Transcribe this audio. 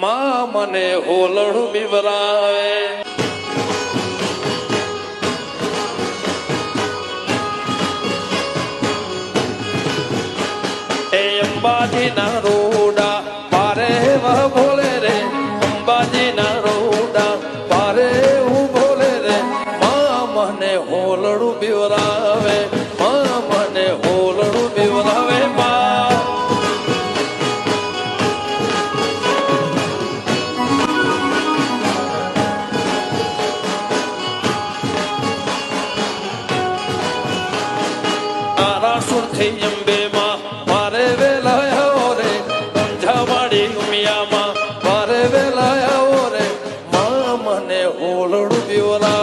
માં મને હોલણું બીવરાવે. એ અંબાજી ના રોડા પારે વહ ભોલે રે. અંબાજી ના રોડા પારે હું ભોલે રે. માં મને હોલડું બીવરાવે. સુર થઈ મારે વેલા આવો રે ઝાવાડી ઉમિયામાં. મારે વેલા આવો રે, મા મને ઓલડું પીવલા